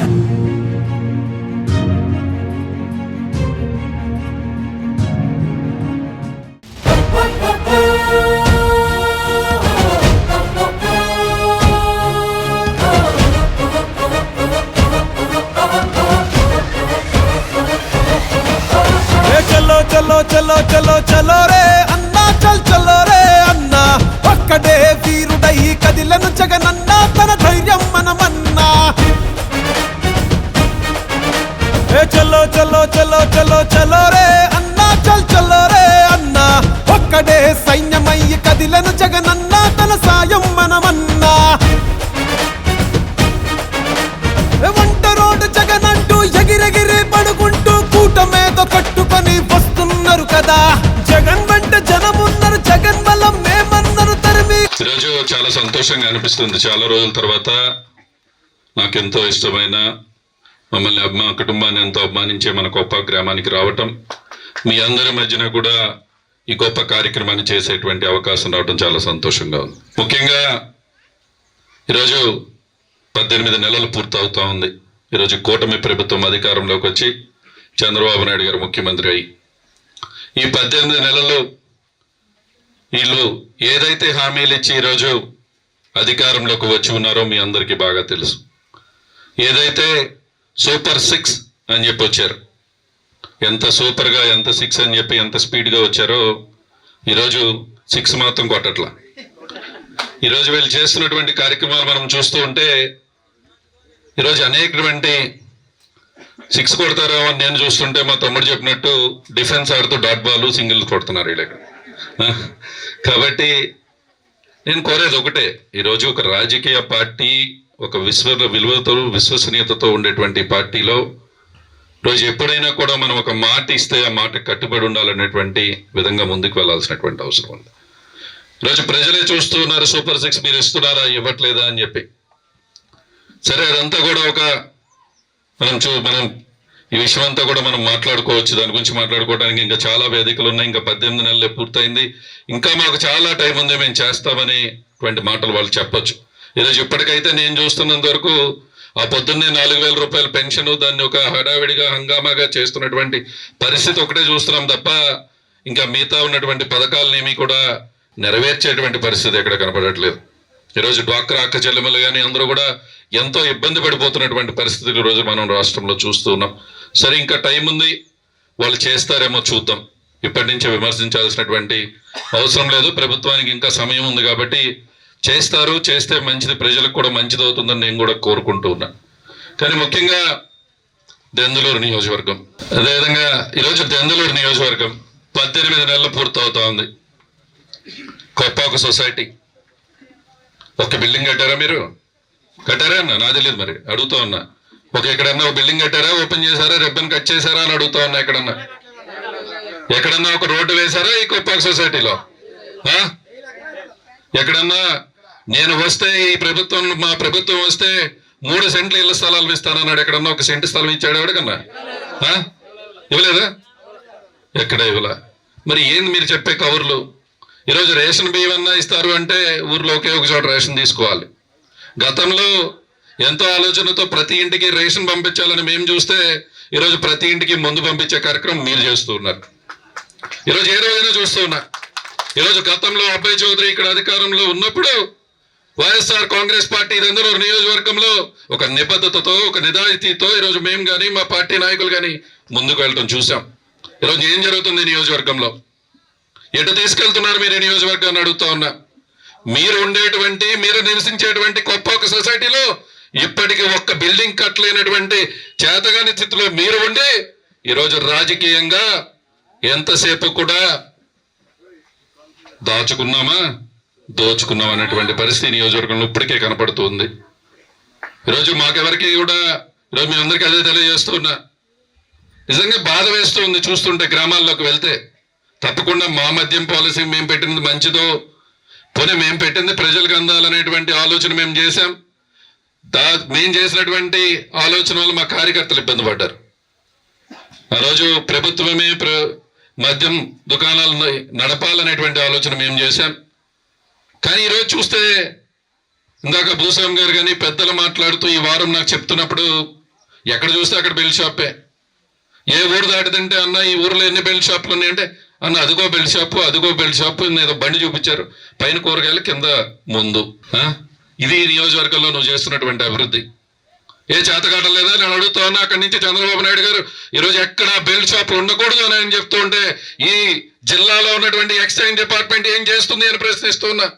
ఏ ఈరోజు చాలా సంతోషంగా అనిపిస్తుంది. చాలా రోజుల తర్వాత నాకెంతో ఇష్టమైన మమ్మల్ని అభిమా కుటుంబాన్ని ఎంతో అభిమానించే మన గొప్ప గ్రామానికి రావటం మీ అందరి మధ్యన కూడా ఈ గొప్ప కార్యక్రమాన్ని చేసేటువంటి అవకాశం రావటం చాలా సంతోషంగా ఉంది. ముఖ్యంగా ఈరోజు పద్దెనిమిది నెలలు పూర్తవుతా ఉంది. ఈరోజు కూటమి ప్రభుత్వం అధికారంలోకి వచ్చి చంద్రబాబు నాయుడు గారు ముఖ్యమంత్రి అయ్యి. ఈ పద్దెనిమిది నెలలు వీళ్ళు ఏదైతే హామీలు ఇచ్చి ఈరోజు అధికారంలోకి వచ్చి ఉన్నారో మీ అందరికీ బాగా తెలుసు. ఏదైతే సూపర్ సిక్స్ అని చెప్పి వచ్చారు. ఎంత సూపర్గా ఎంత సిక్స్ అని చెప్పి ఎంత స్పీడ్గా వచ్చారో ఈరోజు సిక్స్ మాత్రం కొట్టట్లా. ఈరోజు వీళ్ళు చేస్తున్నటువంటి కార్యక్రమాలు మనం చూస్తూ ఉంటే ఈరోజు అనేకటువంటి సిక్స్ కొడతారో అని నేను చూస్తుంటే మా తమ్ముడు చెప్పినట్టు డిఫెన్స్ ఆడుతూ డాట్ బాల్ సింగిల్ కొడుతున్నారు వీళ్ళకి. కాబట్టి నేను కోరేది ఒకటే ఈరోజు ఒక రాజకీయ పార్టీ ఒక విశ్వ విలువతో విశ్వసనీయతతో ఉండేటువంటి పార్టీలో రోజు ఎప్పుడైనా కూడా మనం ఒక మాట ఇస్తే ఆ మాట కట్టుబడి ఉండాలనేటువంటి విధంగా ముందుకు వెళ్ళాల్సినటువంటి అవసరం ఉంది. రోజు ప్రజలే చూస్తున్నారు సూపర్ సిక్స్ మీరు ఇస్తున్నారా ఇవ్వట్లేదా అని చెప్పి. సరే అదంతా కూడా ఒక మనం చూ మనం ఈ విషయం అంతా కూడా మనం మాట్లాడుకోవచ్చు. దాని గురించి మాట్లాడుకోవడానికి ఇంకా చాలా వేదికలు ఉన్నాయి ఇంకా పద్దెనిమిది నెలలే పూర్తయింది. ఇంకా మాకు చాలా టైం ఉంది. మేము చేస్తామనేటువంటి మాటలు వాళ్ళు చెప్పొచ్చు. ఈరోజు ఇప్పటికైతే నేను చూస్తున్నంత వరకు ఆ పొద్దున్నే నాలుగు వేల రూపాయల పెన్షన్ దాన్ని ఒక హడావిడిగా హంగామాగా చేస్తున్నటువంటి పరిస్థితి ఒకటే చూస్తున్నాం తప్ప ఇంకా మిగతా ఉన్నటువంటి పథకాలనేమి కూడా నెరవేర్చేటువంటి పరిస్థితి ఎక్కడ కనపడట్లేదు. ఈరోజు డ్వాక్రా అక్క చెల్లెమ్మలు కానీ అందరూ కూడా ఎంతో ఇబ్బంది పడిపోతున్నటువంటి పరిస్థితులు ఈరోజు మనం రాష్ట్రంలో చూస్తూ ఉన్నాం. సరే ఇంకా టైం ఉంది. వాళ్ళు చేస్తారేమో చూద్దాం. ఇప్పటి నుంచే విమర్శించాల్సినటువంటి అవసరం లేదు. ప్రభుత్వానికి ఇంకా సమయం ఉంది కాబట్టి చేస్తారు. చేస్తే మంచిది. ప్రజలకు కూడా మంచిది అవుతుందని నేను కూడా కోరుకుంటూ ఉన్నా. కానీ ముఖ్యంగా దెందులూరు నియోజకవర్గం. అదేవిధంగా ఈరోజు దెందులూరు నియోజకవర్గం పద్దెనిమిది నెలలు పూర్తవుతా ఉంది. కొప్పాక సొసైటీ. ఒక బిల్డింగ్ కట్టారా మీరు? కట్టారా అన్న? నా తెలియదు మరి. అడుగుతా ఉన్నా. ఒక ఎక్కడన్నా ఒక బిల్డింగ్ కట్టారా? ఓపెన్ చేశారా? రిబ్బన్ కట్ చేశారా అని అడుగుతా ఉన్నా ఎక్కడన్నా. ఎక్కడన్నా ఒక రోడ్డు వేశారా ఈ కోపాక్ సొసైటీలో? ఎక్కడన్నా నేను వస్తే ఈ ప్రభుత్వం మా ప్రభుత్వం వస్తే మూడు సెంట్లు ఇళ్ళ స్థలాలు ఇస్తానన్నాడు. ఎక్కడన్నా ఒక సెంటు స్థలం ఇచ్చాడు ఎవడకన్నా? ఇవ్వలేదా? ఎక్కడ ఇవ్వలా? మరి ఏంది మీరు చెప్పే కవర్లు? ఈరోజు రేషన్ బియ్యం అన్నా ఇస్తారు అంటే ఊర్లో ఒకే ఒక చోట రేషన్ తీసుకోవాలి. గతంలో ఎంతో ఆలోచనతో ప్రతి ఇంటికి రేషన్ పంపించాలని మేము చూస్తే ఈరోజు ప్రతి ఇంటికి మందు పంపించే కార్యక్రమం మీరు చేస్తూ ఉన్నారు. ఈరోజు ఏ రోజైనా చూస్తూ ఉన్నా. ఈరోజు గతంలో అబ్బాయి చౌదరి ఇక్కడ అధికారంలో ఉన్నప్పుడు వైఎస్ఆర్ కాంగ్రెస్ పార్టీ రెండులో నియోజకవర్గంలో ఒక నిబద్ధతతో ఒక నిజాయితీతో ఈరోజు మేము కానీ మా పార్టీ నాయకులు కానీ ముందుకు వెళ్ళటం చూసాం ఈరోజు ఏం జరుగుతుంది ఈ నియోజకవర్గంలో? ఎటు తీసుకెళ్తున్నారు మీరు నియోజకవర్గాన్ని అడుగుతా ఉన్నా. మీరు ఉండేటువంటి మీరు నివసించేటువంటి గొప్ప ఒక సొసైటీలో ఇప్పటికీ ఒక్క బిల్డింగ్ కట్టలేనటువంటి చేతగాని స్థితిలో మీరు ఉండి ఈరోజు రాజకీయంగా ఎంతసేపు కూడా దాచుకున్నామా? దోచుకున్నాం అనేటువంటి పరిస్థితి నియోజకవర్గంలో ఇప్పటికే కనపడుతుంది ఈరోజు మాకెవరికి కూడా ఈరోజు మీ అందరికీ అదే తెలియజేస్తున్నా నిజంగా బాధ వేస్తుంది చూస్తుంటే గ్రామాల్లోకి వెళ్తే. తప్పకుండా మా మద్యం పాలసీ మేము పెట్టింది మంచిదో పోనీ మేము పెట్టింది ప్రజలకు అందాలనేటువంటి ఆలోచన మేము చేశాం. దా మేము చేసినటువంటి ఆలోచన వల్ల మా కార్యకర్తలు ఇబ్బంది పడ్డారు. ఆ రోజు ప్రభుత్వమే ప్ర మద్యం దుకాణాలు నడపాలనేటువంటి ఆలోచన మేము చేశాం. కానీ ఈరోజు చూస్తే ఇందాక భూస్వామి గారు కానీ పెద్దలు మాట్లాడుతూ ఈ వారం నాకు చెప్తున్నప్పుడు ఎక్కడ చూస్తే అక్కడ బెల్ట్ షాపే. ఏ ఊరు దాటిదంటే అన్న ఈ ఊర్లో ఎన్ని బెల్ట్ షాపులు ఉన్నాయంటే అన్న అదిగో బెల్ట్ షాపు అదిగో బెల్ట్ షాపు ఏదో బండి చూపించారు. పైన కూరగాయలు కింద ముందు ఆ? ఇది నియోజకవర్గంలో నువ్వు చేస్తున్నటువంటి అభివృద్ధి. ఏ చేతకాటం లేదా? నేను అడుగుతా ఉన్నా అక్కడి నుంచి చంద్రబాబు నాయుడు గారు ఈరోజు ఎక్కడ బెల్ట్ షాపులు ఉండకూడదు అని ఆయన చెప్తూ ఉంటే ఈ జిల్లాలో ఉన్నటువంటి ఎక్సైజ్ డిపార్ట్మెంట్ ఏం చేస్తుంది అని ప్రశ్నిస్తున్నా.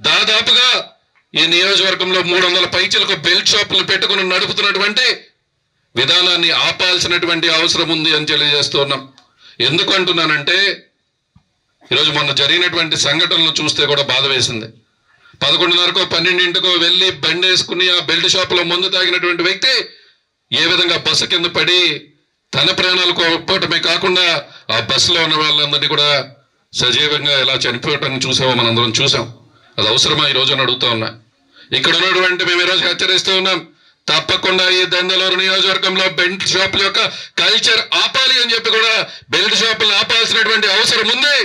దాదాపుగా ఈ నియోజకవర్గంలో మూడు వందల పైచలకు బెల్ట్ షాపులు పెట్టుకుని నడుపుతున్నటువంటి విధానాన్ని ఆపాల్సినటువంటి అవసరం ఉంది అని తెలియజేస్తున్నాం. ఎందుకు అంటున్నానంటే ఈరోజు మొన్న జరిగినటువంటి సంఘటనలు చూస్తే కూడా బాధ వేసింది. పదకొండున్నరకో పన్నెండింటికో వెళ్ళి బండి వేసుకుని ఆ బెల్ట్ షాపులో మందు తాగినటువంటి వ్యక్తి ఏ విధంగా బస్సు కింద పడి తన ప్రాణాలు కోల్పోవటమే కాకుండా ఆ బస్సులో ఉన్న వాళ్ళందరినీ కూడా సజీవంగా ఎలా చనిపోవటాన్ని చూసామో మనందరం చూసాం. అది అవసరమా? ఈ రోజున అడుగుతా ఉన్నా. ఇక్కడ ఉన్నటువంటి మేము ఈరోజు హెచ్చరిస్తూ ఉన్నాం. తప్పకుండా ఈ దందలూరు నియోజకవర్గంలో బెల్ట్ షాపుల యొక్క కల్చర్ ఆపాలి అని చెప్పి కూడా బెల్ట్ షాపులు ఆపాల్సినటువంటి అవసరం ఉంది.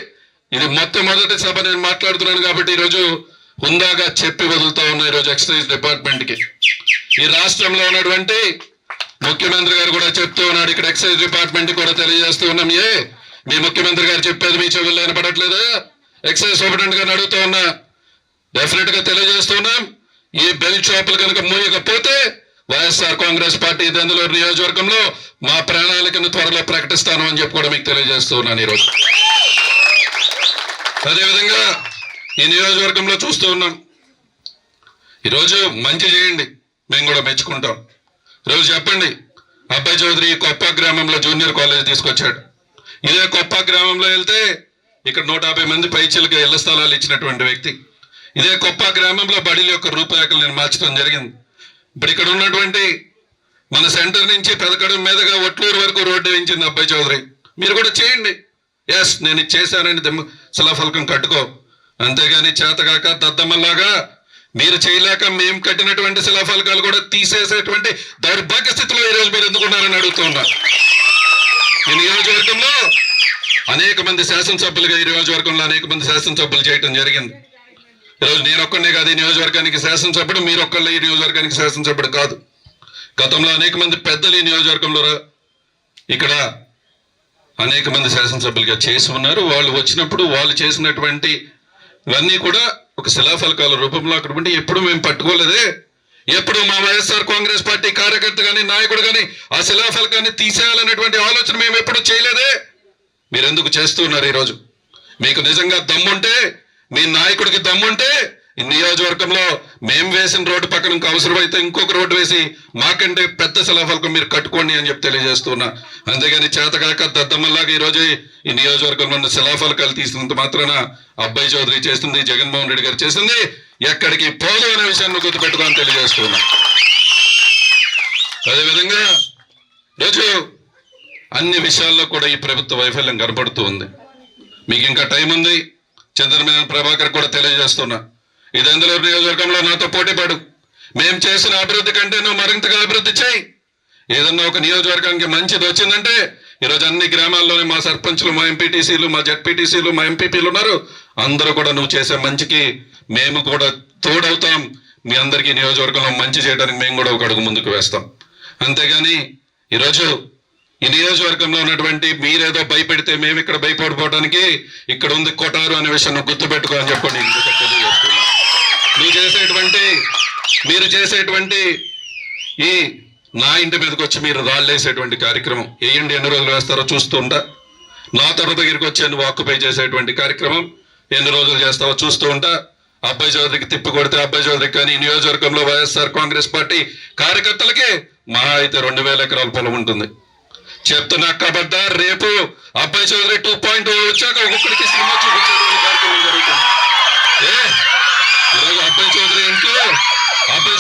ఇది మొట్టమొదటి సభ నేను మాట్లాడుతున్నాను కాబట్టి ఈరోజు హుందాగా చెప్పి వదులుతా ఉన్నా ఈరోజు ఎక్సైజ్ డిపార్ట్మెంట్కి ఈ రాష్ట్రంలో ఉన్నటువంటి ముఖ్యమంత్రి గారు కూడా చెప్తూ ఉన్నాడు ఇక్కడ ఎక్సైజ్ డిపార్ట్మెంట్ కూడా తెలియజేస్తూ ఉన్నాం. ఏ మీ ముఖ్యమంత్రి గారు చెప్పేది మీ చెవుల్లో వినపడట్లేదా ఎక్సైజ్ సూపరింటెండెంట్ గారిని అడుగుతూ ఉన్నా. డెఫినెట్గా తెలియజేస్తున్నాం ఈ బెల్ట్ షాపులు కనుక మూయకపోతే వైఎస్ఆర్ కాంగ్రెస్ పార్టీ దందులూరు నియోజకవర్గంలో మా ప్రణాళికను త్వరలో ప్రకటిస్తాను అని చెప్పి కూడా మీకు తెలియజేస్తూ ఉన్నాను ఈరోజు. అదేవిధంగా ఈ నియోజకవర్గంలో చూస్తూ ఉన్నాం. ఈరోజు మంచి చేయండి. మేము కూడా మెచ్చుకుంటాం. ఈరోజు చెప్పండి. అబ్బాయి చౌదరి కొప్ప గ్రామంలో జూనియర్ కాలేజ్ తీసుకొచ్చాడు. ఇదే కొప్ప గ్రామంలో వెళ్తే ఇక్కడ నూట యాభై మంది పైచీలకు ఇళ్ళ స్థలాలు ఇచ్చినటువంటి వ్యక్తి. ఇదే కొప్ప గ్రామంలో బడిల యొక్క రూపురేఖలు నేను మార్చడం జరిగింది. ఇప్పుడు ఇక్కడ ఉన్నటువంటి మన సెంటర్ నుంచి పెదకడం మీదుగా ఒట్లూరు వరకు రోడ్డు వేయించింది అబ్బాయి చౌదరి. మీరు కూడా చేయండి. ఎస్ నేను ఇది చేశానని దెమ్మ కట్టుకో. అంతేగాని చేతగాక దద్దమ్మలాగా మీరు చేయలేక మేము కట్టినటువంటి శిలాఫలకాలు కూడా తీసేసేటువంటి దౌర్భాగ్య స్థితిలో ఈరోజు మీరు ఎందుకున్నారని అడుగుతున్నా ఈ నియోజకవర్గంలో అనేక మంది శాసనసభ్యులుగా ఈ నియోజకవర్గంలో అనేక మంది శాసనసభ్యులు చేయటం జరిగింది. ఈరోజు నేను ఒక్కనే కాదు ఈ నియోజకవర్గానికి శాసనసభ్యుడు మీరు ఒక్కళ్ళే ఈ నియోజకవర్గానికి శాసనసభ్యుడు కాదు. గతంలో అనేక మంది పెద్దలు ఈ నియోజకవర్గంలో రా- ఇక్కడ అనేక మంది శాసనసభ్యులుగా చేసి ఉన్నారు. వాళ్ళు వచ్చినప్పుడు వాళ్ళు చేసినటువంటి ఇవన్నీ కూడా ఒక శిలాఫలకాల రూపంలో అక్కడ ఉంటే ఎప్పుడు మేము పట్టుకోలేదే. ఎప్పుడు మా వైఎస్ఆర్ కాంగ్రెస్ పార్టీ కార్యకర్త కానీ నాయకుడు కానీ ఆ శిలాఫలకాన్ని తీసేయాలనేటువంటి ఆలోచన మేము ఎప్పుడు చేయలేదే. మీరు ఎందుకు చేస్తున్నారు ఈరోజు? మీకు నిజంగా దమ్ముంటే మీ నాయకుడికి దమ్ముంటే నియోజకవర్గంలో మేము వేసిన రోడ్డు పక్కన ఇంకా అవసరమైతే ఇంకొక రోడ్డు వేసి మాకంటే పెద్ద శిలాఫలకం మీరు కట్టుకోండి అని చెప్పి తెలియజేస్తున్నా. అంతేగాని చేతకాక దద్దమ్మలాగా ఈరోజు ఈ నియోజకవర్గంలో ఉన్న శిలాఫలకాలు తీసినంత మాత్రాన అబ్బాయి చౌదరి చేస్తుంది జగన్మోహన్ రెడ్డి గారు చేసింది ఎక్కడికి పోదు అనే విషయాన్ని గుర్తుపెట్టుకోని తెలియజేస్తున్నా. అదేవిధంగా రోజు అన్ని విషయాల్లో కూడా ఈ ప్రభుత్వ వైఫల్యం కనపడుతూ ఉంది. మీకు ఇంకా టైం ఉంది. చంద్రమేన ప్రభాకర్ కూడా తెలియజేస్తున్నా. ఇదందులో నియోజకవర్గంలో నాతో పోటీ పడు. మేము చేసిన అభివృద్ధి కంటే నువ్వు మరింతగా అభివృద్ధి చేయి. ఏదన్నా ఒక నియోజకవర్గానికి మంచిది వచ్చిందంటే ఈరోజు అన్ని గ్రామాల్లోనే మా సర్పంచ్లు మా ఎంపీటీసీలు మా జడ్పీటీసీలు మా ఎంపీపీలు ఉన్నారు. అందరూ కూడా నువ్వు చేసే మంచికి మేము కూడా తోడవుతాం. మీ అందరికీ నియోజకవర్గంలో మంచి చేయడానికి మేము కూడా ఒక అడుగు ముందుకు వేస్తాం. అంతేగాని ఈరోజు ఈ నియోజకవర్గంలో ఉన్నటువంటి మీరేదో భయపెడితే మేము ఇక్కడ భయపడిపోవడానికి ఇక్కడ ఉంది కొటారు అనే విషయం నువ్వు గుర్తుపెట్టుకో అని చెప్పండి నువ్వు చేసేటువంటి మీరు చేసేటువంటి ఈ నా ఇంటి మీదకి వచ్చి మీరు రాళ్ళు వేసేటువంటి కార్యక్రమం వేయండి. ఎన్ని రోజులు వేస్తారో చూస్తూ ఉంటా నా తొడ దగ్గరికి వచ్చి నువ్వు ఆక్యుపై చేసేటువంటి కార్యక్రమం ఎన్ని రోజులు చేస్తావో చూస్తూ ఉంటా అబ్బాయి చౌదరికి తిప్పి కొడితే అబ్బాయి చౌదరికి కానీ నియోజకవర్గంలో వైఎస్ఆర్ కాంగ్రెస్ పార్టీ కార్యకర్తలకి మహా అయితే రెండు వేల ఎకరాల పొలం ఉంటుంది. చెప్తున్నా కబడ్డార్ రేపు అబ్బాయి చౌదరి టూ పాయింట్ oh వచ్చాక ఒక్కొక్కడికి సినిమా చూపించేటువంటి కార్యక్రమం జరుగుతుంది.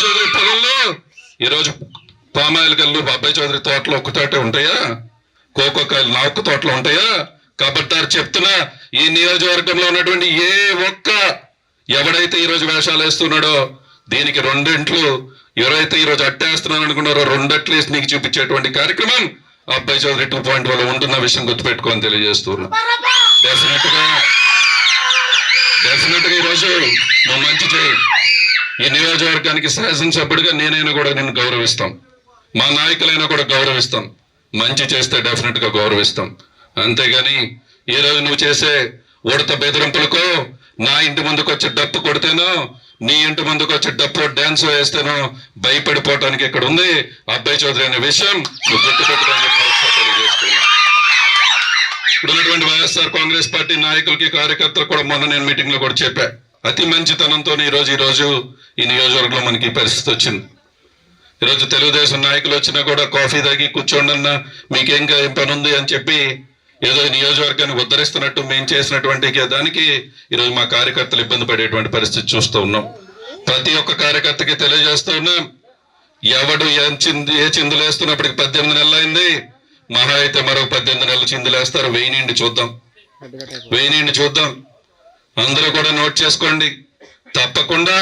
చౌదరి పొలంలో ఈరోజు పామాయిల్ గల్లు బాబాయ్ చౌదరి తోటలో ఒక్కతోటే ఉంటాయా? కోకోకాయలు నా ఒక్క తోటలో ఉంటాయా? కబడ్డార్ చెప్తున్నా ఈ నియోజకవర్గంలో ఉన్నటువంటి ఏ ఒక్క ఎవడైతే ఈరోజు వేషాలు వేస్తున్నాడో దీనికి రెండింట్లు ఎవరైతే ఈరోజు అట్టేస్తున్నాను అనుకున్నారో రెండట్లు వేసి నీకు చూపించేటువంటి కార్యక్రమం అబ్బాయి చౌదరి టూ పాయింట్ వల్ల ఉంటున్న విషయం గుర్తుపెట్టుకొని తెలియజేస్తున్నా. డెఫినెట్గా డెఫినెట్గా ఈరోజు నువ్వు మంచి చేయి. ఈ నియోజకవర్గానికి శాసనసభ్యుడిగా నేనైనా కూడా నేను గౌరవిస్తాం. మా నాయకులైనా కూడా గౌరవిస్తాం. మంచి చేస్తే డెఫినెట్గా గౌరవిస్తాం. అంతేగాని ఈ రోజు నువ్వు చేసే ఉడత బెదిరింపులకు నా ఇంటి ముందుకు వచ్చి డప్పు కొడితేనో నీ ఇంటి ముందుకు వచ్చి డప్పు డాన్స్ వేస్తేనో భయపడిపోవటానికి ఇక్కడ ఉంది అబ్బాయి చౌదరి అనే విషయం నువ్వు తెలియజేస్తున్నా ఇప్పుడు ఉన్నటువంటి వైఎస్ఆర్ కాంగ్రెస్ పార్టీ నాయకులకి కార్యకర్తలు కూడా మొన్న నేను మీటింగ్లో కూడా చెప్పాను అతి మంచితనంతో ఈ రోజు ఈ రోజు ఈ నియోజకవర్గంలో మనకి పరిస్థితి వచ్చింది. ఈరోజు తెలుగుదేశం నాయకులు వచ్చినా కూడా కాఫీ తాగి కూర్చోండి అన్న మీకేం పని ఉంది అని చెప్పి ఏదో నియోజకవర్గాన్ని ఉద్ధరిస్తున్నట్టు మేము చేసినటువంటి దానికి ఈరోజు మా కార్యకర్తలు ఇబ్బంది పడేటువంటి పరిస్థితి చూస్తూ ఉన్నాం. ప్రతి ఒక్క కార్యకర్తకి తెలియజేస్తూ ఉన్నాం. ఎవడు ఏం చింది ఏ చిందులు వేస్తున్నప్పటికి పద్దెనిమిది నెలలు అయింది. మహా అయితే మరో పద్దెనిమిది నెలలు చిందులు వేస్తారు వెయ్యి నిండి చూద్దాం. వెయ్యి నిండి చూద్దాం. అందరూ కూడా నోట్ చేసుకోండి. తప్పకుండా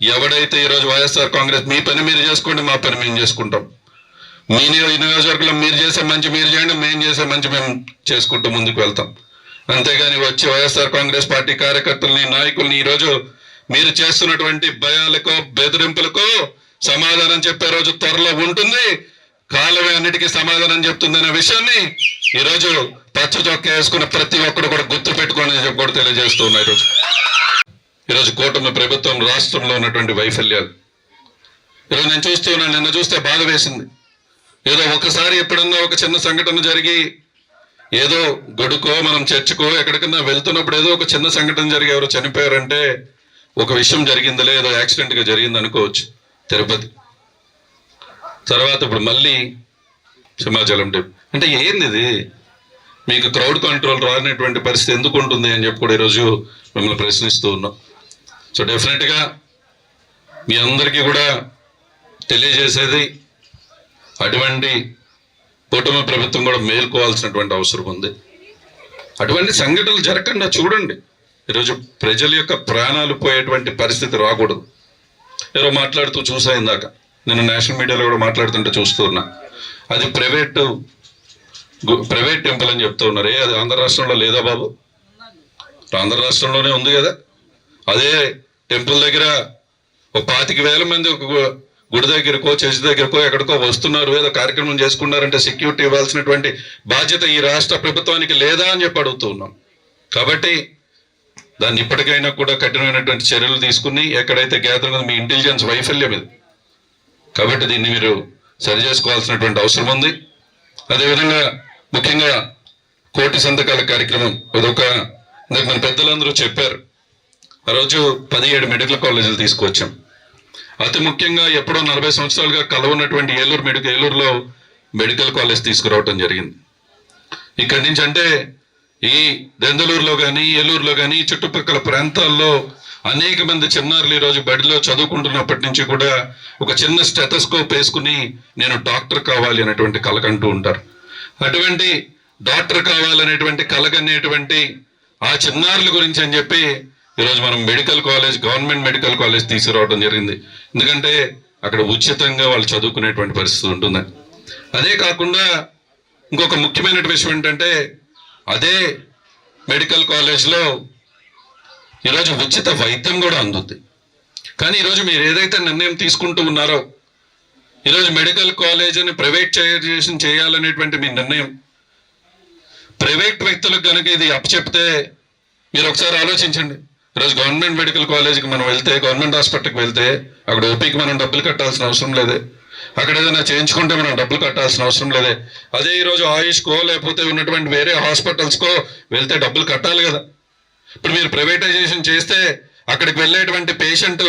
ఎవడైతే ఈరోజు వైఎస్ఆర్ కాంగ్రెస్ మీ పని మీరు చేసుకోండి మా పని మేము చేసుకుంటాం. మీ నియోజకవర్గంలో మీరు చేసే మంచి మీరు చేయండి మేము చేసే మంచి మేము చేసుకుంటూ ముందుకు వెళ్తాం. అంతేగాని వచ్చి వైఎస్ఆర్ కాంగ్రెస్ పార్టీ కార్యకర్తల్ని నాయకుల్ని ఈరోజు మీరు చేస్తున్నటువంటి భయాలకో బెదిరింపులకో సమాధానం చెప్పే రోజు త్వరలో ఉంటుంది. కాలమే అన్నిటికీ సమాధానం చెప్తుందనే విషయాన్ని ఈరోజు పచ్చ చొక్క వేసుకున్న ప్రతి ఒక్కరు కూడా గుర్తు పెట్టుకొని చెప్పి కూడా తెలియజేస్తున్నా ఈరోజు ఈరోజు కూటమి ప్రభుత్వం రాష్ట్రంలో ఉన్నటువంటి వైఫల్యాలు. ఈరోజు నేను చూస్తూ ఉన్నాను నిన్న చూస్తే బాధ వేసింది. ఏదో ఒకసారి ఎప్పుడన్నా ఒక చిన్న సంఘటన జరిగి ఏదో గడుకో మనం చర్చకో ఎక్కడికన్నా వెళ్తున్నప్పుడు ఏదో ఒక చిన్న సంఘటన జరిగి ఎవరు చనిపోయారంటే ఒక విషయం జరిగిందిలే ఏదో యాక్సిడెంట్గా జరిగింది అనుకోవచ్చు తిరుపతి. తర్వాత ఇప్పుడు మళ్ళీ సింహాచలం టైప్ అంటే ఏంది ఇది? మీకు క్రౌడ్ కంట్రోల్ రానటువంటి పరిస్థితి ఎందుకు ఉంటుంది అని చెప్పి కూడా ఈరోజు మిమ్మల్ని ప్రశ్నిస్తూ ఉన్నాం. సో డెఫినెట్గా మీ అందరికీ కూడా తెలియజేసేది అటువంటి కూటమి ప్రభుత్వం కూడా మేల్కోవాల్సినటువంటి అవసరం ఉంది. అటువంటి సంఘటనలు జరగకుండా చూడండి. ఈరోజు ప్రజల యొక్క ప్రాణాలు పోయేటువంటి పరిస్థితి రాకూడదు. ఎవరో మాట్లాడుతూ చూసా ఇందాక. నేను నేషనల్ మీడియాలో కూడా మాట్లాడుతుంటే చూస్తూ ఉన్నా. అది ప్రైవేట్ ప్రైవేట్ టెంపుల్ అని చెప్తూ ఉన్నారు. ఏ అది ఆంధ్ర రాష్ట్రంలో లేదా బాబు? ఆంధ్ర రాష్ట్రంలోనే ఉంది కదా. అదే టెంపుల్ దగ్గర ఒక పాతిక వేల మంది ఒక గు- గుడి దగ్గరకో చర్చి దగ్గరకో ఎక్కడికో వస్తున్నారు. ఏదో కార్యక్రమం చేసుకున్నారంటే సెక్యూరిటీ ఇవ్వాల్సినటువంటి బాధ్యత ఈ రాష్ట్ర ప్రభుత్వానికి లేదా అని చెప్పి అడుగుతూ ఉన్నాం. కాబట్టి దాన్ని ఇప్పటికైనా కూడా కఠినమైనటువంటి చర్యలు తీసుకుని ఎక్కడైతే గ్యాదరింగ్ మీ ఇంటెలిజెన్స్ వైఫల్యం ఇది. కాబట్టి దీన్ని మీరు సరి చేసుకోవాల్సినటువంటి అవసరం ఉంది. అదేవిధంగా ముఖ్యంగా కోటి సంతకాల కార్యక్రమం అదొక ఇందాక మన పెద్దలందరూ చెప్పారు. ఆ రోజు పదిహేడు మెడికల్ కాలేజీలు తీసుకొచ్చాం అతి ముఖ్యంగా ఎప్పుడో నలభై సంవత్సరాలుగా కలవనటువంటి ఏలూరు మెడికల్ ఏలూరులో మెడికల్ కాలేజ్ తీసుకురావటం జరిగింది. ఇక్కడి నుంచి అంటే ఈ దెందలూరులో కానీ ఏలూరులో కానీ చుట్టుపక్కల ప్రాంతాల్లో అనేక మంది చిన్నారులు ఈరోజు బడిలో చదువుకుంటున్నప్పటి నుంచి కూడా ఒక చిన్న స్టెథస్కోప్ వేసుకుని నేను డాక్టర్ కావాలి అనేటువంటి కలకంటూ ఉంటారు. అటువంటి డాక్టర్ కావాలనేటువంటి కలగనేటువంటి ఆ చిన్నారుల గురించి అని చెప్పి ఈరోజు మనం medical college government medical college తీసుకురావడం జరిగింది. ఎందుకంటే అక్కడ ఉచితంగా వాళ్ళు చదువుకునేటువంటి పరిస్థితి ఉంటుంది. అదే కాకుండా ఇంకొక ముఖ్యమైన విషయం ఏంటంటే అదే మెడికల్ కాలేజ్లో ఈరోజు ఉచిత వైద్యం కూడా అందుద్ది. కానీ ఈరోజు మీరు ఏదైతే నిర్ణయం తీసుకుంటూ ఉన్నారో ఈరోజు మెడికల్ కాలేజ్ అని ప్రైవేట్ ప్రైవేటైజేషన్ చేయాలనేటువంటి మీ నిర్ణయం ప్రైవేట్ వ్యక్తులకు కనుక ఇది అప్పచెప్తే మీరు ఒకసారి ఆలోచించండి. ఈరోజు గవర్నమెంట్ మెడికల్ కాలేజీకి మనం వెళ్తే గవర్నమెంట్ హాస్పిటల్కి వెళ్తే అక్కడ ఓపీకి మనం డబ్బులు కట్టాల్సిన అవసరం లేదే. అక్కడ ఏదైనా చేయించుకుంటే మనం డబ్బులు కట్టాల్సిన అవసరం లేదే. అదే ఈరోజు ఆయుష్కో లేకపోతే ఉన్నటువంటి వేరే హాస్పిటల్స్కో వెళ్తే డబ్బులు కట్టాలి కదా. ఇప్పుడు మీరు ప్రైవేటైజేషన్ చేస్తే అక్కడికి వెళ్ళేటువంటి పేషెంట్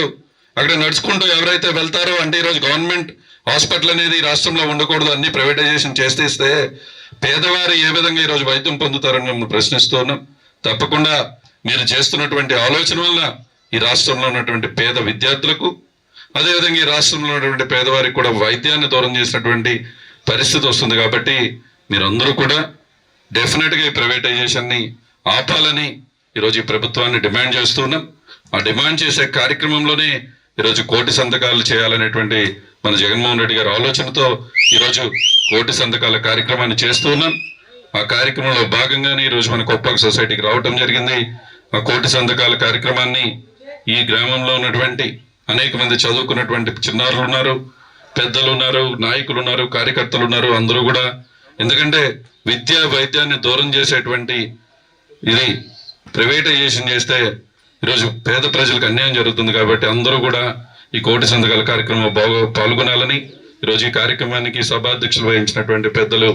అక్కడ నడుచుకుంటూ ఎవరైతే వెళ్తారో అంటే ఈరోజు గవర్నమెంట్ హాస్పిటల్ అనేది ఈ రాష్ట్రంలో ఉండకూడదు. అన్ని ప్రైవేటైజేషన్ చేస్తేస్తే పేదవారు ఏ విధంగా ఈరోజు వైద్యం పొందుతారని మిమ్మల్ని ప్రశ్నిస్తూ ఉన్నాం. తప్పకుండా మీరు చేస్తున్నటువంటి ఆలోచన వల్ల ఈ రాష్ట్రంలో ఉన్నటువంటి పేద విద్యార్థులకు అదేవిధంగా ఈ రాష్ట్రంలో ఉన్నటువంటి పేదవారికి కూడా వైద్యాన్ని దూరం చేసినటువంటి పరిస్థితి వస్తుంది కాబట్టి మీరందరూ కూడా డెఫినెట్గా ఈ ప్రైవేటైజేషన్ని ఆపాలని ఈరోజు ఈ ప్రభుత్వాన్ని డిమాండ్ చేస్తున్నాం ఆ డిమాండ్ చేసే కార్యక్రమంలోనే ఈరోజు కోటి సంతకాలు చేయాలనేటువంటి మన జగన్మోహన్ రెడ్డి గారి ఆలోచనతో ఈరోజు కోటి సంతకాల కార్యక్రమాన్ని చేస్తూ ఉన్నాం. ఆ కార్యక్రమంలో భాగంగానే ఈరోజు మన కొప్పక సొసైటీకి రావటం జరిగింది. ఆ కోటి సంతకాల కార్యక్రమాన్ని ఈ గ్రామంలో ఉన్నటువంటి అనేక మంది చదువుకున్నటువంటి చిన్నారులు ఉన్నారు పెద్దలు ఉన్నారు నాయకులు ఉన్నారు కార్యకర్తలు ఉన్నారు అందరూ కూడా. ఎందుకంటే విద్యా వైద్యాన్ని దూరం చేసేటువంటి ఇది ప్రైవేటైజేషన్ చేస్తే ఈరోజు పేద ప్రజలకు అన్యాయం జరుగుతుంది కాబట్టి అందరూ కూడా ఈ కోటి సంతకాల కార్యక్రమం బాగా పాల్గొనాలని ఈరోజు ఈ కార్యక్రమానికి సభాధ్యక్షులు వహించినటువంటి పెద్దలు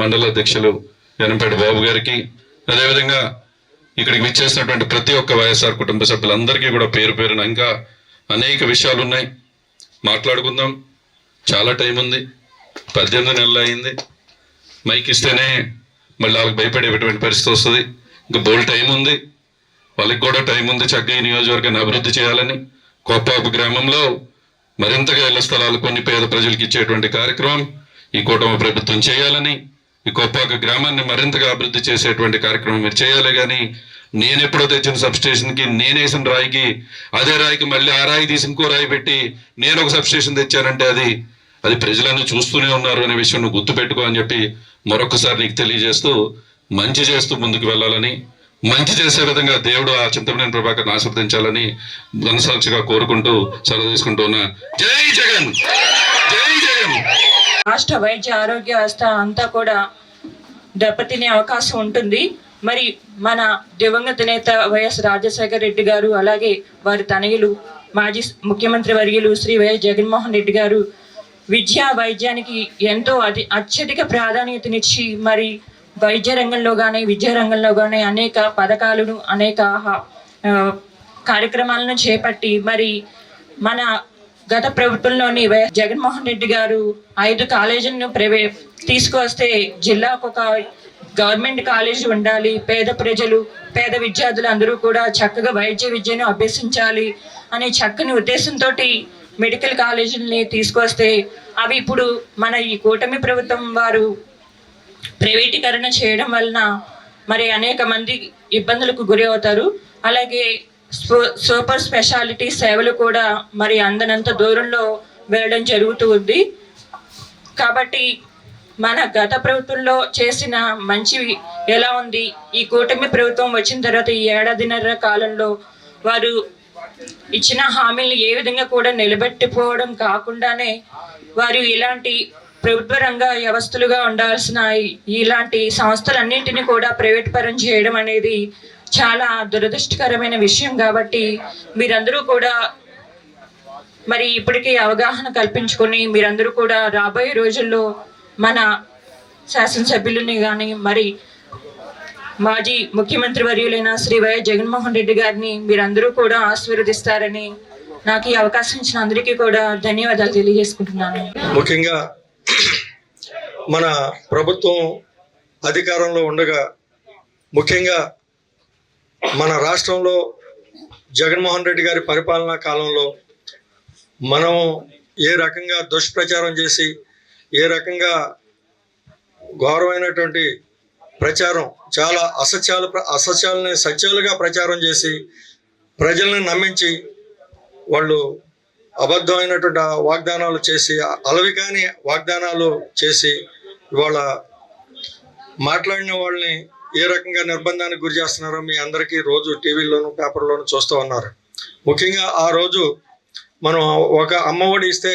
మండల అధ్యక్షులు ఎనంపేట బాబు గారికి అదేవిధంగా ఇక్కడికి విచ్చేసినటువంటి ప్రతి ఒక్క వైఎస్ఆర్ కుటుంబ సభ్యులందరికీ కూడా పేరు పేరున ఇంకా అనేక విషయాలు ఉన్నాయి మాట్లాడుకుందాం. చాలా టైం ఉంది. పద్దెనిమిది నెలలు అయింది. మైక్ ఇస్తేనే మళ్ళీ వాళ్ళకి భయపడేటువంటి పరిస్థితి వస్తుంది. ఇంకా బోల్ టైం ఉంది. వాళ్ళకి కూడా టైం ఉంది చక్కగా ఈ నియోజకవర్గాన్ని అభివృద్ధి చేయాలని. కొప్పాపు గ్రామంలో మరింతగా ఇళ్ళ స్థలాలు కొన్ని పేద ప్రజలకు ఇచ్చేటువంటి కార్యక్రమం ఈ కూటమి ప్రభుత్వం చేయాలని ఈ కొప్పాక గ్రామాన్ని మరింతగా అభివృద్ధి చేసేటువంటి కార్యక్రమం మీరు చేయాలి కానీ నేను ఎప్పుడో తెచ్చిన సబ్స్టేషన్కి నేనేసిన రాయికి అదే రాయికి మళ్ళీ ఆ రాయి తీసి ఇంకో రాయి పెట్టి నేను ఒక సబ్స్టేషన్ తెచ్చానంటే అది అది ప్రజలన్నీ చూస్తూనే ఉన్నారు అనే విషయం నువ్వు గుర్తుపెట్టుకో అని చెప్పి మరొకసారి నీకు తెలియజేస్తూ మంచి చేస్తూ ముందుకు వెళ్ళాలని మంచి చేసే విధంగా దేవుడు ఆ చింతమనేని ప్రభాకర్ ఆశీర్వదించాలని మనసాక్షిగా కోరుకుంటూ సెలవు తీసుకుంటున్నా జై జగన్! జై జగన్! రాష్ట్ర వైద్య ఆరోగ్య వ్యవస్థ అంతా కూడా దెబ్బతినే అవకాశం ఉంటుంది. మరి మన దివంగత నేత వైఎస్ రాజశేఖర రెడ్డి గారు అలాగే వారి తనయులు మాజీ ముఖ్యమంత్రి వర్యులు శ్రీ వైఎస్ జగన్మోహన్ రెడ్డి గారు విద్యా వైద్యానికి ఎంతో అతి అత్యధిక ప్రాధాన్యతనిచ్చి మరి వైద్య రంగంలో కానీ విద్యా రంగంలో కానీ అనేక పథకాలను అనేక కార్యక్రమాలను చేపట్టి మరి మన గత ప్రభుత్వంలోని వైఎస్ జగన్మోహన్ రెడ్డి గారు ఐదు కాలేజీలను ప్రవే తీసుకొస్తే జిల్లాకు ఒక గవర్నమెంట్ కాలేజీ ఉండాలి. పేద ప్రజలు పేద విద్యార్థులు అందరూ కూడా చక్కగా వైద్య విద్యను అభ్యసించాలి అనే చక్కని ఉద్దేశంతో మెడికల్ కాలేజీలని తీసుకొస్తే అవి ఇప్పుడు మన ఈ కూటమి ప్రభుత్వం వారు ప్రైవేటీకరణ చేయడం వలన మరి అనేక మంది ఇబ్బందులకు గురి అవుతారు. అలాగే సూపర్ స్పెషాలిటీ సేవలు కూడా మరి అందనంత దూరంలో వెళ్ళడం జరుగుతూ ఉంది. కాబట్టి మన గత ప్రభుత్వంలో చేసిన మంచి ఎలా ఉంది? ఈ కూటమి ప్రభుత్వం వచ్చిన తర్వాత ఈ ఏడాదిన్నర కాలంలో వారు ఇచ్చిన హామీలను ఏ విధంగా కూడా నిలబెట్టిపోవడం కాకుండానే వారు ఇలాంటి ప్రభుత్వ రంగ వ్యవస్థలుగా ఉండాల్సిన ఇలాంటి సంస్థలన్నింటినీ కూడా ప్రైవేట్ పరం చేయడం అనేది చాలా దురదృష్టకరమైన విషయం కాబట్టి మీరందరూ కూడా మరి ఇప్పటికీ అవగాహన కల్పించుకొని మీరందరూ కూడా రాబోయే రోజుల్లో మన శాసనసభ్యులని కానీ మరి మాజీ ముఖ్యమంత్రి వర్యులైన శ్రీ వైఎస్ జగన్మోహన్ రెడ్డి గారిని మీరందరూ కూడా ఆశీర్వదిస్తారని నాకు ఈ అవకాశం ఇచ్చిన అందరికీ కూడా ధన్యవాదాలు తెలియజేసుకుంటున్నాను. ముఖ్యంగా మన ప్రభుత్వం అధికారంలో ఉండగా ముఖ్యంగా మన రాష్ట్రంలో జగన్మోహన్ రెడ్డి గారి పరిపాలనా కాలంలో మనం ఏ రకంగా దుష్ప్రచారం చేసి ఏ రకంగా ఘోరమైనటువంటి ప్రచారం చాలా అసత్యాలు అసత్యాలని సత్యాలుగా ప్రచారం చేసి ప్రజల్ని నమ్మించి వాళ్ళు అబద్ధమైనటువంటి వాగ్దానాలు చేసి అలవి కాని వాగ్దానాలు చేసి ఇవాళ మాట్లాడిన వాళ్ళని ఏ రకంగా నిర్బంధానికి గురి చేస్తున్నారో మీ అందరికీ రోజు టీవీలోను పేపర్లోను చూస్తూ ఉన్నారు. ముఖ్యంగా ఆ రోజు మనం ఒక అమ్మఒడి ఇస్తే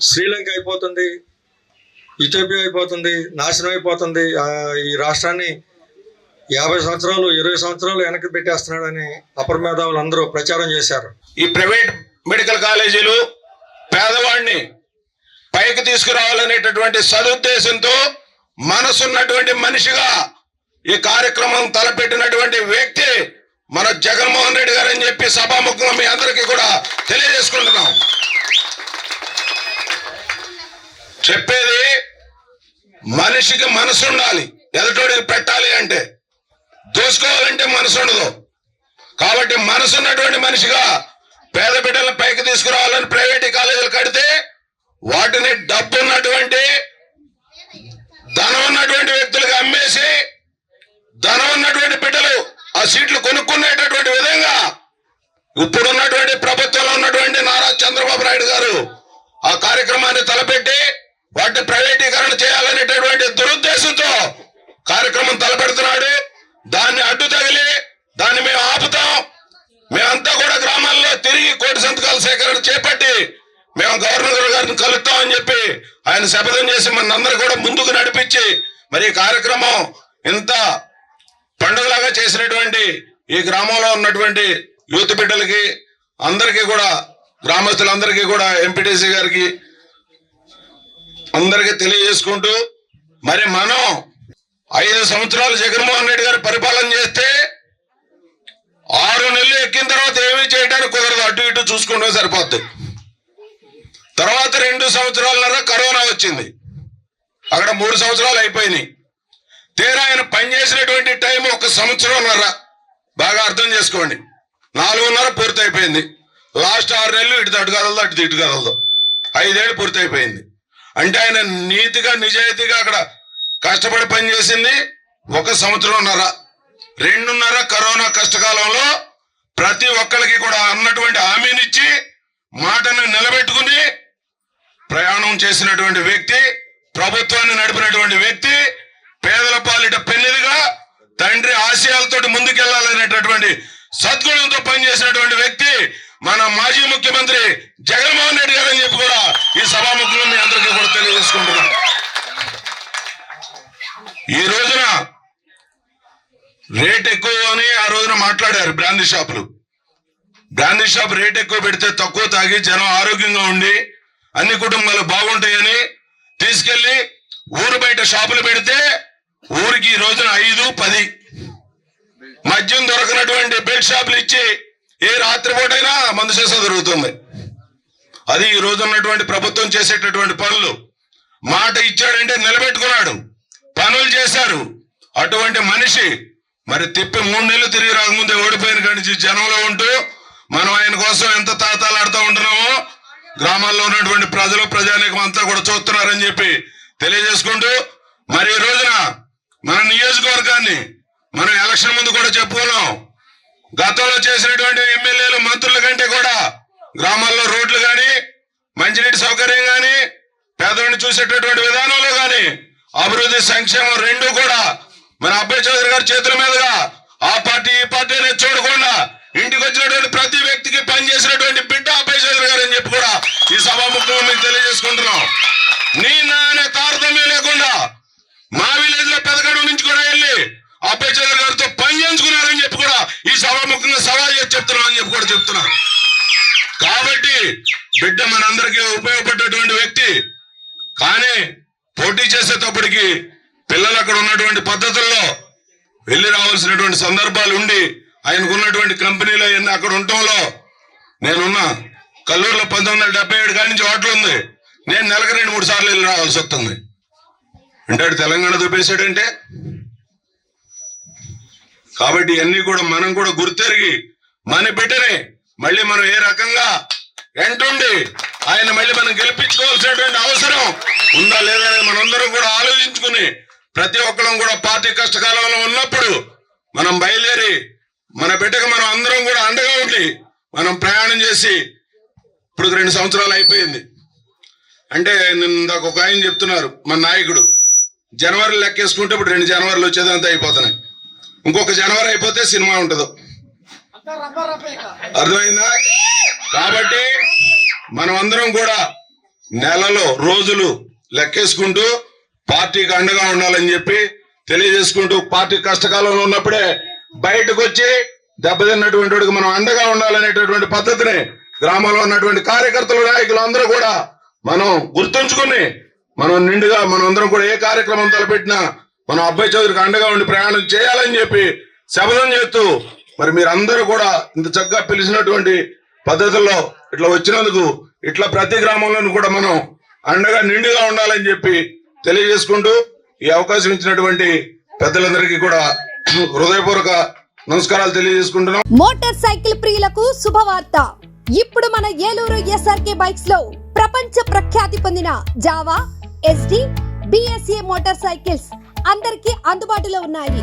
శ్రీలంక అయిపోతుంది ఇథోపియా అయిపోతుంది నాశనం అయిపోతుంది ఈ రాష్ట్రాన్ని యాభై సంవత్సరాలు ఇరవై సంవత్సరాలు వెనక్కి పెట్టేస్తున్నాడని అపర మేధావులు అందరూ ప్రచారం చేశారు. ఈ ప్రైవేట్ మెడికల్ కాలేజీలు పేదవాడిని పైకి తీసుకురావాలనేటటువంటి సదుద్దేశంతో మనసున్నటువంటి మనిషిగా ఈ కార్యక్రమం తలపెట్టినటువంటి వ్యక్తి మన జగన్మోహన్ రెడ్డి గారు అని చెప్పి సభాముఖంగా మీ అందరికీ కూడా తెలియజేసుకుంటున్నాం. చెప్పేది మనిషికి మనసు ఉండాలి ఎదుటోడికి పెట్టాలి అంటే. చూసుకోవాలంటే మనసు ఉండదు. కాబట్టి మనసున్నటువంటి మనిషిగా పేద బిడ్డలను పైకి తీసుకురావాలని ప్రైవేట్ కాలేజీలు కడితే వాటిని డబ్బు ఉన్నటువంటి ధనం ఉన్నటువంటి వ్యక్తులకు అమ్మేసి ధనం ఉన్నటువంటి బిడ్డలు ఆ సీట్లు కొనుక్కునేటటువంటి విధంగా ఇప్పుడున్నటువంటి ప్రభుత్వంలో ఉన్నటువంటి నారా చంద్రబాబు నాయుడు గారు ఆ కార్యక్రమాన్ని తలపెట్టి వాటిని ప్రైవేటీకరణ చేయాలనేటటువంటి దురుద్దేశంతో కార్యక్రమం తలపెడుతున్నాడు. దాన్ని అడ్డు తగిలి దాన్ని మేము ఆపుతాం. మేమంతా కూడా గ్రామాల్లో తిరిగి కోటి సంతకాల సేకరణ చేపట్టి మేము గవర్నర్ గారిని కలుస్తామని చెప్పి ఆయన శపథం చేసి మన అందరూ కూడా ముందుకు నడిపించి మరి ఈ కార్యక్రమం ఇంత పండుగలాగా చేసినటువంటి ఈ గ్రామంలో ఉన్నటువంటి యూత్ బిడ్డలకి అందరికీ కూడా గ్రామస్తులందరికీ కూడా ఎంపీటీసీ గారికి అందరికీ తెలియజేసుకుంటూ మరి మనం ఐదు సంవత్సరాలు జగన్మోహన్ రెడ్డి గారు పరిపాలన చేస్తే ఆరు నెలలు ఎక్కిన తర్వాత ఏమీ చేయడానికి కుదరదు. అటు ఇటు చూసుకుంటే సరిపోద్ది. తర్వాత రెండు సంవత్సరాలన్నర కరోనా వచ్చింది. అక్కడ మూడు సంవత్సరాలు అయిపోయినాయి. తీరా ఆయన పనిచేసినటువంటి టైం ఒక సంవత్సరంన్నర. బాగా అర్థం చేసుకోండి. నాలుగున్నర పూర్తి అయిపోయింది లాస్ట్ ఆరు నెలలు ఇటు అటు కదలదు అటు ఇటు కదలదు. ఐదేళ్ళు పూర్తి అయిపోయింది అంటే ఆయన నీతిగా నిజాయితీగా అక్కడ కష్టపడి పనిచేసింది ఒక సంవత్సరంన్నర. రెండున్నర కరోనా కష్టకాలంలో ప్రతి ఒక్కరికి కూడా అన్నటువంటి హామీనిచ్చి మాటను నిలబెట్టుకుని ప్రయాణం చేసినటువంటి వ్యక్తి ప్రభుత్వాన్ని నడిపినటువంటి వ్యక్తి పేదల పాలిట పెన్నిదిగా తండ్రి ఆశయాలతోటి ముందుకెళ్ళాలనేటటువంటి సద్గుణంతో పనిచేసినటువంటి వ్యక్తి మన మాజీ ముఖ్యమంత్రి జగన్మోహన్ రెడ్డి గారు అని చెప్పి కూడా ఈ సభాముఖంలో మీ అందరికీ కూడా తెలియజేసుకుంటున్నాను ఈ రోజున రేట్ ఎక్కువ అని ఆ రోజున మాట్లాడారు బ్రాందీ షాపులు. బ్రాందీ షాప్ రేట్ ఎక్కువ పెడితే తక్కువ తాగి జనం ఆరోగ్యంగా ఉండి అన్ని కుటుంబాలు బాగుంటాయని తీసుకెళ్ళి ఊరు బయట షాపులు పెడితే ఊరికి ఈ రోజున ఐదు పది. మద్యం దొరకనటువంటి బెడ్ షాపులు ఇచ్చి ఏ రాత్రిపూటైనా మందు చేసా దొరుకుతుంది. అది ఈ రోజు ఉన్నటువంటి ప్రభుత్వం చేసేటటువంటి పనులు. మాట ఇచ్చాడంటే నిలబెట్టుకున్నాడు. పనులు చేశారు. అటువంటి మనిషి మరి తిప్పి మూడు నెలలు తిరిగి రాకముందే ఓడిపోయిన కాడి జనంలో ఉంటూ మనం ఆయన కోసం ఎంత తాతాలాడుతూ ఉంటున్నామో గ్రామాల్లో ఉన్నటువంటి ప్రజలు ప్రజానీకం అంతా కూడా చూస్తున్నారని చెప్పి తెలియజేసుకుంటూ మరి ఈ రోజున మన నియోజకవర్గాన్ని మనం ఎలక్షన్ ముందు కూడా చెప్పుకున్నాం. గతంలో చేసినటువంటి ఎమ్మెల్యేలు మంత్రుల కంటే కూడా గ్రామాల్లో రోడ్లు కానీ మంచినీటి సౌకర్యం కానీ పేదవాడిని చూసేటటువంటి విధానంలో కానీ అభివృద్ధి సంక్షేమం రెండు కూడా. మన అబ్బాయి చౌదరి గారి చేతుల మీదుగా ఆ పార్టీ ఈ పార్టీ అనేది చూడకుండా ఇంటికి వచ్చినటువంటి ప్రతి వ్యక్తికి పనిచేసినటువంటి బిడ్డ అబ్బాయి చౌదరి గారు అని చెప్పి కూడా ఈ సభాముఖంగా మీకు తెలియజేసుకుంటున్నాం. నీ నా తారతమ్యం లేకుండా మా విలేజ్లో పెదగడు నుంచి కూడా వెళ్ళి అబ్బాయి చౌదరి గారితో పని చేయించుకున్నారని చెప్పి కూడా ఈ సభాముఖంగా సవాల్ చేసి చెప్తున్నాం అని చెప్పి కూడా చెప్తున్నాను కాబట్టి బిడ్డ మనందరికీ ఉపయోగపడేటువంటి వ్యక్తి. కానీ పోటీ చేసేటప్పటికి పిల్లలు అక్కడ ఉన్నటువంటి పద్ధతుల్లో వెళ్ళి రావాల్సినటువంటి సందర్భాలు ఉండి ఆయనకు ఉన్నటువంటి కంపెనీలో ఎన్ని అక్కడ ఉండటంలో నేనున్న కల్లూరులో పంతొమ్మిది వందల డెబ్బై ఏడు కాడి నుంచి హోటల్ ఉంది. నేను నెలకు రెండు మూడు సార్లు వెళ్ళి రావాల్సి వస్తుంది. అంటే తెలంగాణ చూపేశాడంటే కాబట్టి ఇవన్నీ కూడా మనం కూడా గుర్తెరిగి మన బిడ్డని మళ్ళీ మనం ఏ రకంగా ఎంటుండి ఆయన మళ్ళీ మనం గెలిపించుకోవాల్సినటువంటి అవసరం ఉందా లేదా మనందరం కూడా ఆలోచించుకుని ప్రతి ఒక్కరం కూడా పార్టీ కష్టకాలంలో ఉన్నప్పుడు మనం బయలుదేరి మన బిడ్డకు మనం అందరం కూడా అండగా ఉండి మనం ప్రయాణం చేసి ఇప్పుడు రెండు సంవత్సరాలు అయిపోయింది. అంటే నిన్న ఇందాక ఒక ఆయన చెప్తున్నారు మన నాయకుడు. జనవరి లెక్కేసుకుంటే ఇప్పుడు రెండు జనవరిలు వచ్చేదంతా అయిపోతున్నాయి. ఇంకొక జనవరి అయిపోతే సినిమా ఉంటదు. అర్థమైందా? కాబట్టి మనం అందరం కూడా నెలలో రోజులు లెక్కేసుకుంటూ పార్టీకి అండగా ఉండాలని చెప్పి తెలియజేసుకుంటూ పార్టీ కష్టకాలంలో ఉన్నప్పుడే బయటకు వచ్చి దెబ్బతిన్నటువంటి వాడికి మనం అండగా ఉండాలనేటటువంటి పద్ధతిని గ్రామంలో ఉన్నటువంటి కార్యకర్తలు నాయకులు అందరూ కూడా మనం గుర్తుంచుకుని మనం నిండుగా మనం అందరం కూడా ఏ కార్యక్రమం తలపెట్టినా మనం అబ్బాయి చౌదరికి అండగా ఉండి ప్రయాణం చేయాలని చెప్పి శపథం చేస్తూ మరి మీరందరూ కూడా ఇంత చక్కగా పిలిచినటువంటి పద్ధతుల్లో ఇట్లా వచ్చినందుకు ఇట్లా ప్రతి గ్రామంలోనూ కూడా మనం అండగా నిండుగా ఉండాలని చెప్పి తెలియజేసుకుంటూ ఈ అవకాశం ఇచ్చినటువంటి పెద్దలందరికీ కూడా హృదయపూర్వక నమస్కారాలు తెలియజేసుకుంటున్నాం. మోటార్ సైకిల్ ప్రియులకు శుభవార్త. ఇప్పుడు మన ఏలూరు ఎస్ఆర్కే బైక్స్లో ప్రపంచ ప్రఖ్యాతి పొందిన Jawa Yezdi BSA motor cycles అందరికీ అందుబాటులో ఉన్నాయి.